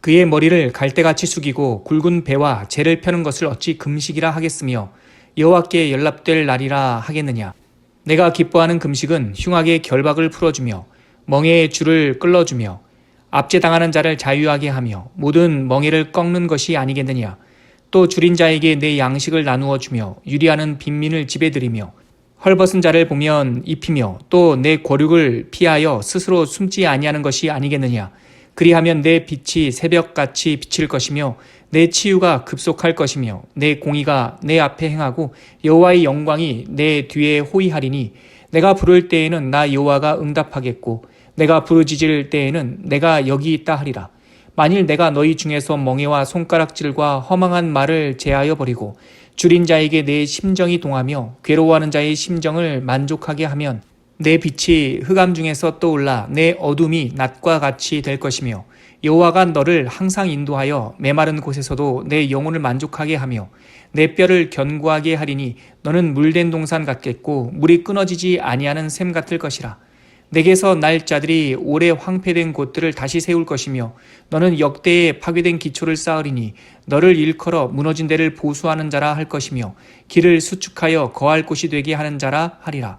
그의 머리를 갈대같이 숙이고 굵은 배와 재를 펴는 것을 어찌 금식이라 하겠으며 여호와께 연락될 날이라 하겠느냐. 내가 기뻐하는 금식은 흉악의 결박을 풀어주며 멍에의 줄을 끌어주며 압제당하는 자를 자유하게 하며 모든 멍에를 꺾는 것이 아니겠느냐. 또 줄인 자에게 내 양식을 나누어 주며 유리하는 빈민을 들이며 헐벗은 자를 보면 입히며 또 내 고륙을 피하여 스스로 숨지 아니하는 것이 아니겠느냐. 그리하면 내 빛이 새벽같이 비칠 것이며 내 치유가 급속할 것이며 내 공의가 내 앞에 행하고 여호와의 영광이 내 뒤에 호위하리니 내가 부를 때에는 나 여호와가 응답하겠고 내가 부르짖을 때에는 내가 여기 있다 하리라. 만일 내가 너희 중에서 멍에와 손가락질과 허망한 말을 제하여 버리고 줄인 자에게 내 심정이 동하며 괴로워하는 자의 심정을 만족하게 하면 내 빛이 흑암 중에서 떠올라 내 어둠이 낮과 같이 될 것이며 여호와가 너를 항상 인도하여 메마른 곳에서도 내 영혼을 만족하게 하며 내 뼈를 견고하게 하리니 너는 물된 동산 같겠고 물이 끊어지지 아니하는 샘 같을 것이라. 내게서 날 자들이 오래 황폐된 곳들을 다시 세울 것이며 너는 역대에 파괴된 기초를 쌓으리니 너를 일컬어 무너진 데를 보수하는 자라 할 것이며 길을 수축하여 거할 곳이 되게 하는 자라 하리라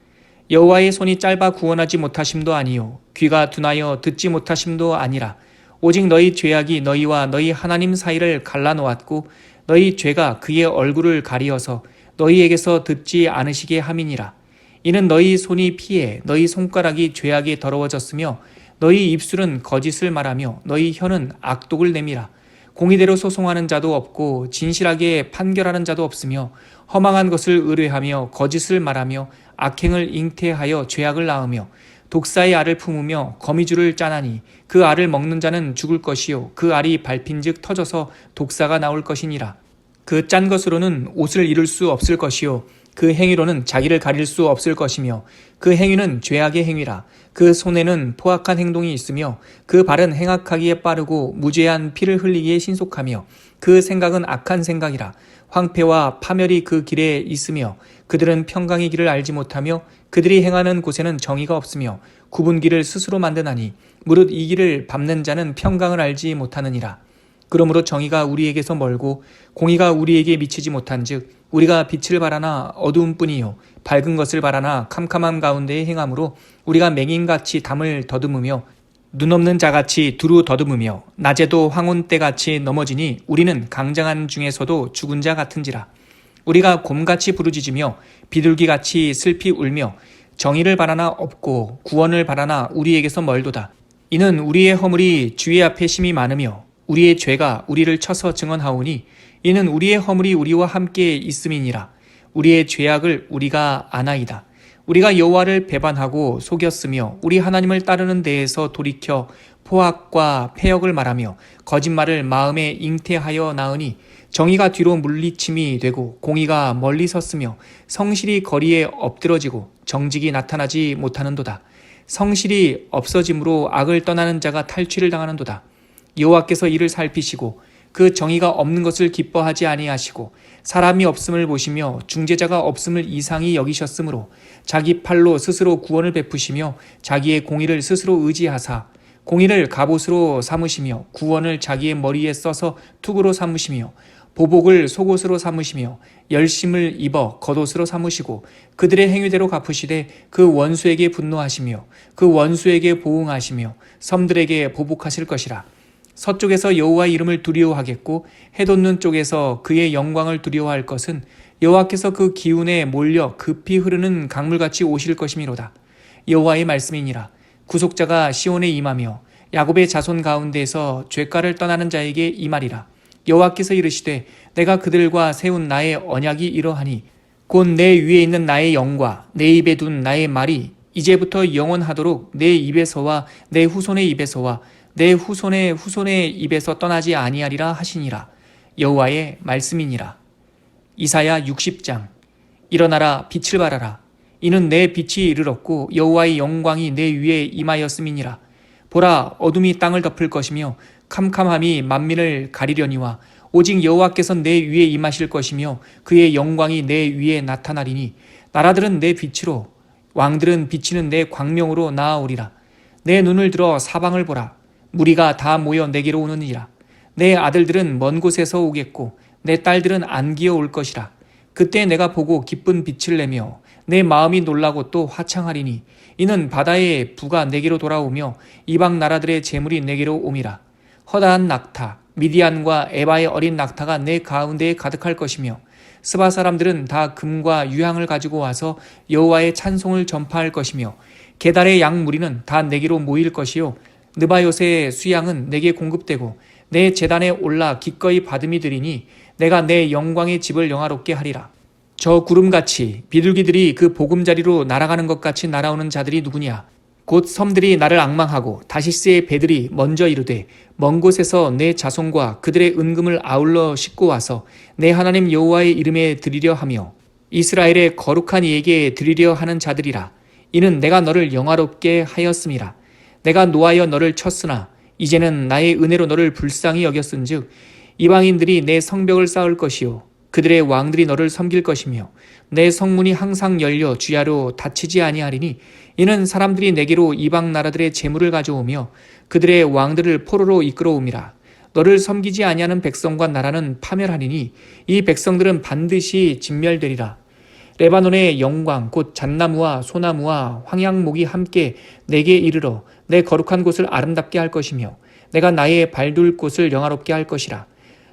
여호와의 손이 짧아 구원하지 못하심도 아니요 귀가 둔하여 듣지 못하심도 아니라 오직 너희 죄악이 너희와 너희 하나님 사이를 갈라놓았고 너희 죄가 그의 얼굴을 가리어서 너희에게서 듣지 않으시게 함이니라. 이는 너희 손이 피해 너희 손가락이 죄악이 더러워졌으며 너희 입술은 거짓을 말하며 너희 혀는 악독을 내밀어 공의대로 소송하는 자도 없고 진실하게 판결하는 자도 없으며 허망한 것을 의뢰하며 거짓을 말하며 악행을 잉태하여 죄악을 낳으며 독사의 알을 품으며 거미줄을 짜나니 그 알을 먹는 자는 죽을 것이요 그 알이 밟힌즉 터져서 독사가 나올 것이니라. 그 짠 것으로는 옷을 이룰 수 없을 것이요 그 행위로는 자기를 가릴 수 없을 것이며 그 행위는 죄악의 행위라 그 손에는 포악한 행동이 있으며 그 발은 행악하기에 빠르고 무죄한 피를 흘리기에 신속하며 그 생각은 악한 생각이라 황폐와 파멸이 그 길에 있으며 그들은 평강의 길을 알지 못하며 그들이 행하는 곳에는 정의가 없으며 구분 길을 스스로 만드나니 무릇 이 길을 밟는 자는 평강을 알지 못하느니라. 그러므로 정의가 우리에게서 멀고 공의가 우리에게 미치지 못한즉 우리가 빛을 바라나 어두움뿐이요 밝은 것을 바라나 캄캄함 가운데에 행함으로 우리가 맹인같이 담을 더듬으며 눈 없는 자같이 두루 더듬으며 낮에도 황혼 때같이 넘어지니 우리는 강장한 중에서도 죽은 자 같은지라. 우리가 곰같이 부르짖으며 비둘기같이 슬피 울며 정의를 바라나 없고 구원을 바라나 우리에게서 멀도다. 이는 우리의 허물이 주의 앞에 심이 많으며 우리의 죄가 우리를 쳐서 증언하오니 이는 우리의 허물이 우리와 함께 있음이니라 우리의 죄악을 우리가 아나이다 우리가 여호와를 배반하고 속였으며 우리 하나님을 따르는 데에서 돌이켜 포악과 폐역을 말하며 거짓말을 마음에 잉태하여 나으니 정의가 뒤로 물리침이 되고 공의가 멀리 섰으며 성실이 거리에 엎드러지고 정직이 나타나지 못하는도다. 성실이 없어짐으로 악을 떠나는 자가 탈취를 당하는도다. 여호와께서 이를 살피시고 그 정의가 없는 것을 기뻐하지 아니하시고 사람이 없음을 보시며 중재자가 없음을 이상히 여기셨으므로 자기 팔로 스스로 구원을 베푸시며 자기의 공의를 스스로 의지하사 공의를 갑옷으로 삼으시며 구원을 자기의 머리에 써서 투구로 삼으시며 보복을 속옷으로 삼으시며 열심을 입어 겉옷으로 삼으시고 그들의 행위대로 갚으시되 그 원수에게 분노하시며 그 원수에게 보응하시며 섬들에게 보복하실 것이라 서쪽에서 여호와 이름을 두려워하겠고 해돋는 쪽에서 그의 영광을 두려워할 것은 여호와께서 그 기운에 몰려 급히 흐르는 강물같이 오실 것이미로다. 여호와의 말씀이니라. 구속자가 시온에 임하며 야곱의 자손 가운데서 죄가를 떠나는 자에게 임하리라. 여호와께서 이르시되 내가 그들과 세운 나의 언약이 이러하니 곧 내 위에 있는 나의 영과 내 입에 둔 나의 말이 이제부터 영원하도록 내 입에서와 내 후손의 입에서와 내 후손의 후손의 입에서 떠나지 아니하리라 하시니라. 여호와의 말씀이니라. 이사야 60장. 일어나라 빛을 발하라. 이는 내 빛이 이르렀고 여호와의 영광이 내 위에 임하였음이니라. 보라 어둠이 땅을 덮을 것이며 캄캄함이 만민을 가리려니와 오직 여호와께서 내 위에 임하실 것이며 그의 영광이 내 위에 나타나리니 나라들은 내 빛으로 왕들은 비치는 내 광명으로 나아오리라. 내 눈을 들어 사방을 보라 무리가 다 모여 내게로 오느니라. 내 아들들은 먼 곳에서 오겠고 내 딸들은 안기어 올 것이라. 그때 내가 보고 기쁜 빛을 내며 내 마음이 놀라고 또 화창하리니 이는 바다의 부가 내게로 돌아오며 이방 나라들의 재물이 내게로 옴이라. 허다한 낙타 미디안과 에바의 어린 낙타가 내 가운데에 가득할 것이며 스바 사람들은 다 금과 유향을 가지고 와서 여호와의 찬송을 전파할 것이며 게달의 양 무리는 다 내게로 모일 것이요 느바요새의 수양은 내게 공급되고 내 재단에 올라 기꺼이 받음이 되리니 내가 내 영광의 집을 영화롭게 하리라. 저 구름같이 비둘기들이 그 보금자리로 날아가는 것 같이 날아오는 자들이 누구냐? 곧 섬들이 나를 악망하고 다시스의 배들이 먼저 이르되 먼 곳에서 내 자손과 그들의 은금을 아울러 싣고 와서 내 하나님 여호와의 이름에 드리려 하며 이스라엘의 거룩한 이에게 드리려 하는 자들이라. 이는 내가 너를 영화롭게 하였음이라. 내가 노하여 너를 쳤으나 이제는 나의 은혜로 너를 불쌍히 여겼은즉 이방인들이 내 성벽을 쌓을 것이요 그들의 왕들이 너를 섬길 것이며 내 성문이 항상 열려 주야로 닫히지 아니하리니 이는 사람들이 내게로 이방 나라들의 재물을 가져오며 그들의 왕들을 포로로 이끌어옵니다. 너를 섬기지 아니하는 백성과 나라는 파멸하리니 이 백성들은 반드시 진멸되리라. 레바논의 영광 곧 잣나무와 소나무와 황양목이 함께 내게 이르러 내 거룩한 곳을 아름답게 할 것이며 내가 나의 발둘 곳을 영화롭게 할 것이라.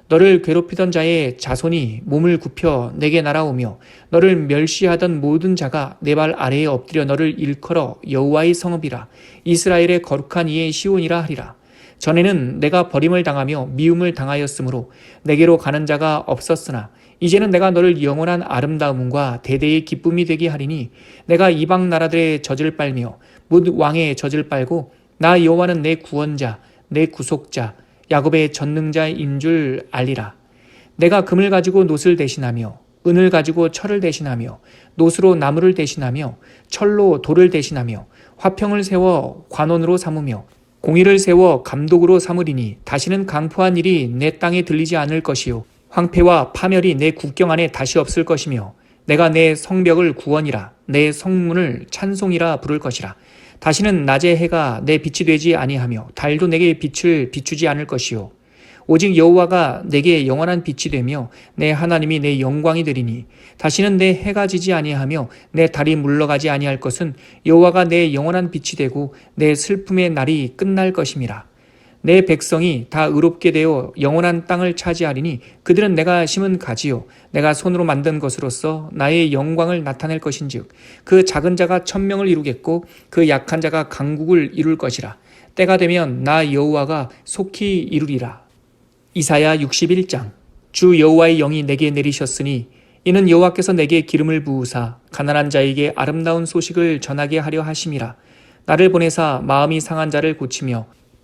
너를 괴롭히던 자의 자손이 몸을 굽혀 내게 날아오며 너를 멸시하던 모든 자가 내 발 아래에 엎드려 너를 일컬어 여호와의 성읍이라 이스라엘의 거룩한 이의 시온이라 하리라. 전에는 내가 버림을 당하며 미움을 당하였으므로 내게로 가는 자가 없었으나 이제는 내가 너를 영원한 아름다움과 대대의 기쁨이 되게 하리니 내가 이방 나라들의 젖을 빨며 묻 왕의 젖을 빨고 나 여호와는 내 구원자 내 구속자 야곱의 전능자인 줄 알리라. 내가 금을 가지고 놋을 대신하며 은을 가지고 철을 대신하며 놋으로 나무를 대신하며 철로 돌을 대신하며 화평을 세워 관원으로 삼으며 공의를 세워 감독으로 삼으리니 다시는 강포한 일이 내 땅에 들리지 않을 것이요 황폐와 파멸이 내 국경 안에 다시 없을 것이며 내가 내 성벽을 구원이라 내 성문을 찬송이라 부를 것이라. 다시는 낮의 해가 내 빛이 되지 아니하며 달도 내게 빛을 비추지 않을 것이요. 오직 여호와가 내게 영원한 빛이 되며 내 하나님이 내 영광이 되리니. 다시는 내 해가 지지 아니하며 내 달이 물러가지 아니할 것은 여호와가 내 영원한 빛이 되고 내 슬픔의 날이 끝날 것임이라 내 백성이 다 의롭게 되어 영원한 땅을 차지하리니 그들은 내가 심은 가지요. 내가 손으로 만든 것으로서 나의 영광을 나타낼 것인즉 그 작은 자가 천명을 이루겠고 그 약한 자가 강국을 이룰 것이라. 때가 되면 나 여호와가 속히 이루리라. 이사야 61장. 주 여호와의 영이 내게 내리셨으니 이는 여호와께서 내게 기름을 부으사 가난한 자에게 아름다운 소식을 전하게 하려 하심이라. 나를 보내사 마음이 상한 자를 고치며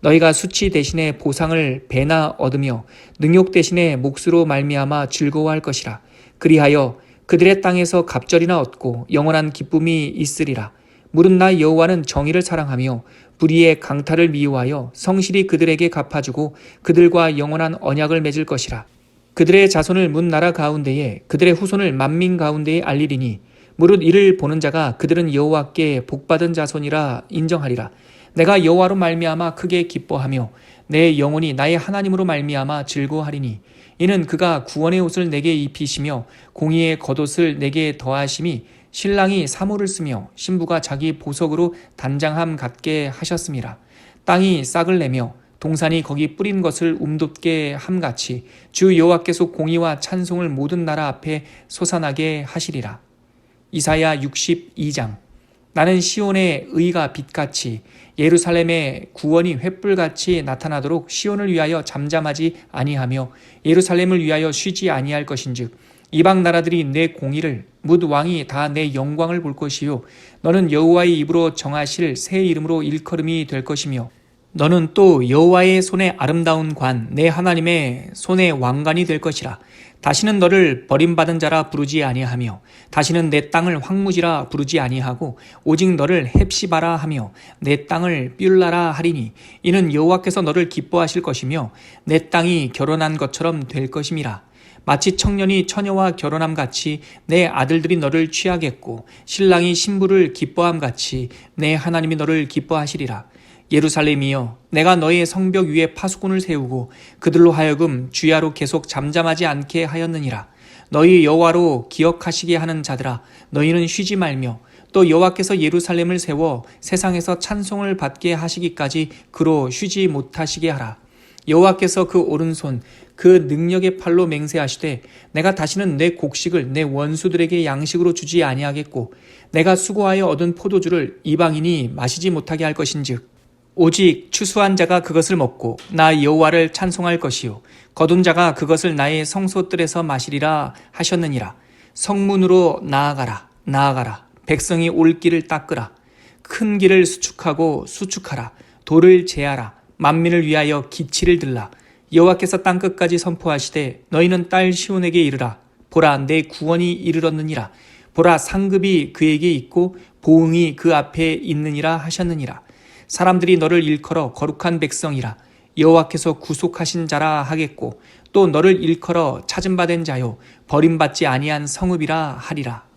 너희가 수치 대신에 보상을 배나 얻으며 능욕 대신에 몫으로 말미암아 즐거워할 것이라. 그리하여 그들의 땅에서 갑절이나 얻고 영원한 기쁨이 있으리라. 물은 나 여호와는 정의를 사랑하며 불의의 강탈을 미워하여 성실히 그들에게 갚아주고 그들과 영원한 언약을 맺을 것이라. 그들의 자손을 문 나라 가운데에 그들의 후손을 만민 가운데에 알리리니 무릇 이를 보는 자가 그들은 여호와께 복받은 자손이라 인정하리라 내가 여호와로 말미암아 크게 기뻐하며 내 영혼이 나의 하나님으로 말미암아 즐거워하리니 이는 그가 구원의 옷을 내게 입히시며 공의의 겉옷을 내게 더하심이 신랑이 사모를 쓰며 신부가 자기 보석으로 단장함 같게 하셨음이라 땅이 싹을 내며 동산이 거기 뿌린 것을 움돋게 함같이 주 여호와께서 공의와 찬송을 모든 나라 앞에 솟아나게 하시리라. 이사야 62장 나는 시온의 의가 빛같이 예루살렘의 구원이 횃불같이 나타나도록 시온을 위하여 잠잠하지 아니하며 예루살렘을 위하여 쉬지 아니할 것인즉 이방 나라들이 내 공의를 묻 왕이 다 내 영광을 볼 것이요. 너는 여호와의 입으로 정하실 새 이름으로 일컬음이 될 것이며 너는 또 여호와의 손에 아름다운 관 내 하나님의 손에 왕관이 될 것이라 다시는 너를 버림받은 자라 부르지 아니하며 다시는 내 땅을 황무지라 부르지 아니하고 오직 너를 헵시바라 하며 내 땅을 뷸라라 하리니 이는 여호와께서 너를 기뻐하실 것이며 내 땅이 결혼한 것처럼 될 것임이라. 마치 청년이 처녀와 결혼함 같이 내 아들들이 너를 취하겠고 신랑이 신부를 기뻐함 같이 내 하나님이 너를 기뻐하시리라 예루살렘이여 내가 너의 성벽 위에 파수꾼을 세우고 그들로 하여금 주야로 계속 잠잠하지 않게 하였느니라. 너희 여호와로 기억하시게 하는 자들아 너희는 쉬지 말며 또 여호와께서 예루살렘을 세워 세상에서 찬송을 받게 하시기까지 그로 쉬지 못하시게 하라. 여호와께서 그 오른손 그 능력의 팔로 맹세하시되 내가 다시는 내 곡식을 내 원수들에게 양식으로 주지 아니하겠고 내가 수고하여 얻은 포도주를 이방인이 마시지 못하게 할 것인즉 오직 추수한 자가 그것을 먹고 나 여호와를 찬송할 것이요. 거둔 자가 그것을 나의 성소뜰에서 마시리라 하셨느니라. 성문으로 나아가라 나아가라. 백성이 올 길을 닦으라. 큰 길을 수축하고 수축하라. 돌을 제하라. 만민을 위하여 기치를 들라. 여호와께서 땅 끝까지 선포하시되 너희는 딸 시온에게 이르라. 보라 내 구원이 이르렀느니라. 보라 상급이 그에게 있고 보응이 그 앞에 있느니라 하셨느니라 사람들이 너를 일컬어 거룩한 백성이라. 여호와께서 구속하신 자라 하겠고 또 너를 일컬어 된 자요. 버림받지 아니한 성읍이라 하리라